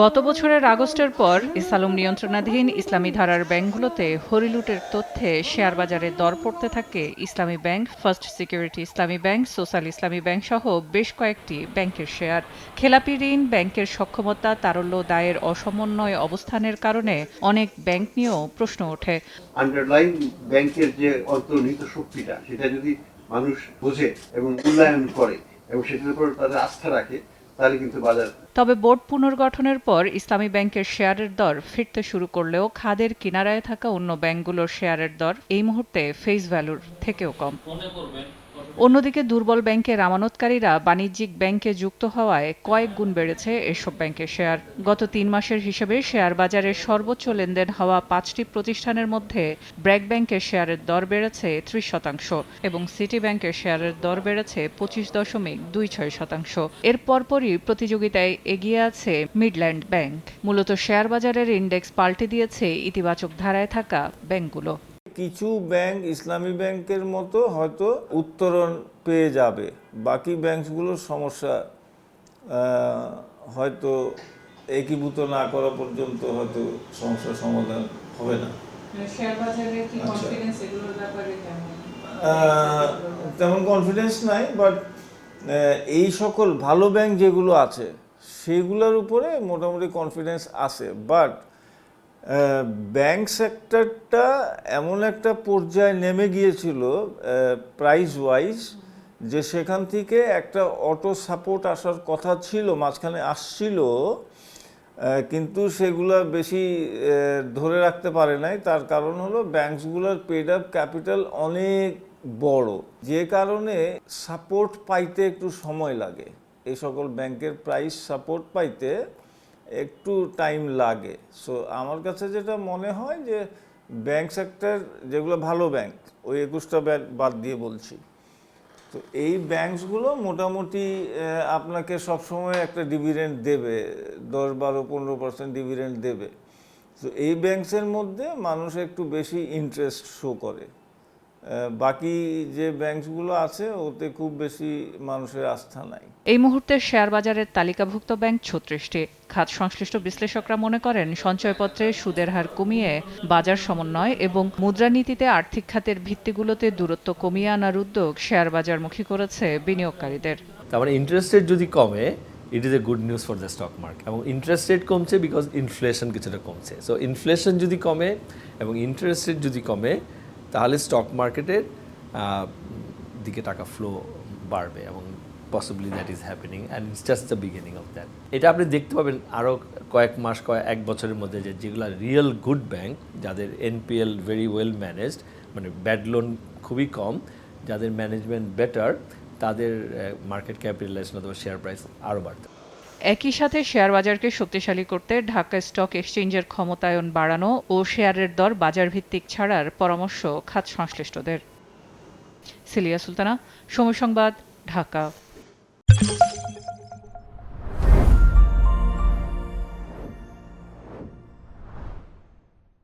গত বছরের আগস্টের পর ইসালুম নিয়ন্ত্রণাধীন ইসলামী ধারার ব্যাংকগুলোতে হরিলুটের তথ্যে শেয়ার বাজারে দর পড়তে থাকে Islami Bank, First Security Islami Bank, Social Islami Bank সহ বেশ কয়েকটি ব্যাংকের শেয়ার। খেলাপি ঋণ, ব্যাংকের সক্ষমতা, তারল্য দায়ের অসমন্বয় অবস্থানের কারণে অনেক ব্যাংক নিয়েও প্রশ্ন ওঠে। আন্ডারলাইন ব্যাংকের যে অন্তর্নিহিত শক্তিটা, সেটা যদি মানুষ বোঝে এবং মূল্যায়ন করে এবং সেটার উপর তাদের আস্থা রাখে তাহলে কিন্তু বাজার তবে বোর্ড পুনর্গঠনের পর ইসলামী ব্যাংকের শেয়ারের দর ফিরতে শুরু করলেও খাদের কিনারায় থাকা অন্য ব্যাংকগুলোর শেয়ারের দর এই মুহূর্তে ফেস ভ্যালুর থেকেও কম। অন্যদিকে দুর্বল ব্যাংকের আমানতকারীরা বাণিজ্যিক ব্যাংকে যুক্ত হওয়ায় কয়েক গুণ বেড়েছে এসব ব্যাংকের শেয়ার। গত তিন মাসের হিসেবে শেয়ার বাজারে সর্বোচ্চ লেনদেন হওয়া পাঁচটি প্রতিষ্ঠানের মধ্যে ব্র্যাক ব্যাংকের শেয়ারের দর বেড়েছে ত্রিশ শতাংশ এবং সিটি ব্যাংকের শেয়ারের দর বেড়েছে পঁচিশ দশমিক দুই ছয় শতাংশ। এর পরপরই প্রতিযোগিতায় এগিয়ে আছে মিডল্যান্ড ব্যাংক। মূলত শেয়ার বাজারের ইন্ডেক্স পাল্টে দিয়েছে ইতিবাচক ধারায় থাকা ব্যাংকগুলো। কিছু ব্যাংক ইসলামী ব্যাংকের মতো হয়তো উত্তরণ পেয়ে যাবে। বাকি ব্যাংকগুলোর সমস্যা হয়তো একীভূত না করা পর্যন্ত হয়তো সমস্যার সমাধান হবে না। কি আচ্ছা। তেমন কনফিডেন্স নাই বাট এই সকল ভালো ব্যাংক যেগুলো আছে সেগুলোর উপরে মোটামুটি কনফিডেন্স আছে। বাট ব্যাংক সেক্টরটা এমন একটা পর্যায়ে নেমে গিয়েছিল প্রাইস ওয়াইজ যে সেখান থেকে একটা অটো সাপোর্ট আসার কথা ছিল, মাঝখানে আসছিল কিন্তু সেগুলো বেশি ধরে রাখতে পারে নাই। তার কারণ হলো ব্যাংকসগুলোর পেড আপ ক্যাপিটাল অনেক বড়। যে কারণে সাপোর্ট পাইতে একটু সময় লাগে। এই সকল ব্যাংকের প্রাইস সাপোর্ট পাইতে একটু টাইম লাগে। সো আমার কাছে যেটা মনে হয় যে ব্যাংক সেক্টর যেগুলো ভালো ব্যাংক ওই একুশটা বাদ দিয়ে বলছি। তো এই ব্যাংকসগুলো মোটামুটি আপনাকে সবসময় একটা ডিভিডেন্ড দেবে, দশ, বারো, পনেরো পার্সেন্ট ডিভিডেন্ড দেবে। তো এই ব্যাংকসের মধ্যে মানুষ একটু বেশি ইন্টারেস্ট শো করে। বাকি যে ব্যাংকসগুলো আছে ওতে খুব বেশি মানুষের আস্থা নাই। এই মুহূর্তে শেয়ার বাজারের তালিকাভুক্ত ব্যাংক ছত্রিশটি। খাত সংশ্লিষ্ট বিশ্লেষকরা মনে করেন সঞ্চয়পত্রে সুদের হার কমিয়ে বাজার সমন্বয় এবং মুদ্রানীতিতে আর্থিক খাতের ভিত্তিগুলোতে দূরত্ব কমিয়ে আনার উদ্যোগ শেয়ার বাজারমুখী করেছে বিনিয়োগকারীদের। তার মানে ইন্টারেস্ট রেট যদি কমে it is a good news for the stock market এবং ইন্টারেস্ট রেট কমছে বিকজ ইনফ্লেশন কিছুটা কমছে। সো ইনফ্লেশন যদি কমে এবং ইন্টারেস্ট রেট যদি কমে তাহলে স্টক মার্কেটের দিকে টাকা ফ্লো বাড়বে এবং possibly that is happening and it's just the beginning of that এটা আপনি দেখতে পাবেন আরও কয়েক মাস, কয়েক, এক বছরের মধ্যে যে যেগুলো রিয়েল গুড ব্যাংক যাদের এনপিএল ভেরি ওয়েল ম্যানেজড মানে ব্যাড লোন খুবই কম, যাদের ম্যানেজমেন্ট বেটার তাদের মার্কেট ক্যাপিটালাইজেশন অথবা শেয়ার প্রাইস আরও বাড়তে। একই সাথে শেয়ার বাজারকে শক্তিশালী করতে ঢাকা স্টক এক্সচেঞ্জের ক্ষমতায়ন বাড়ানো ও শেয়ারের দর বাজার ভিত্তিক ছাড়ার পরামর্শ খাত সংশ্লিষ্টদের সিলিয়া সুলতানা, সময় সংবাদ, ঢাকা।